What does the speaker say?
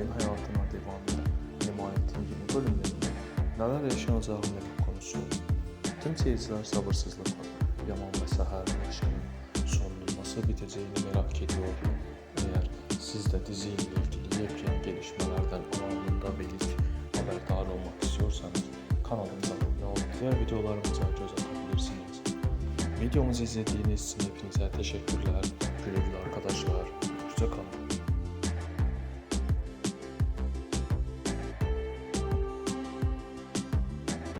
yayın hayatına devam eden Emanet'in yeni bölümlerinde neler yaşanacağını konusu. Tüm seyirciler sabırsızlıkla Yaman ve Seher'in yaşamının sonunun nasıl biteceğini merak ediyor. Eğer siz de diziyle ilgili yepyeni gelişmelerden anında ve ilk haberdar olmak istiyorsanız kanalımıza abone olup diğer videolarımıza göz atabilirsiniz. Videomuzu izlediğiniz için hepinize teşekkürler. Güle güle arkadaşlar.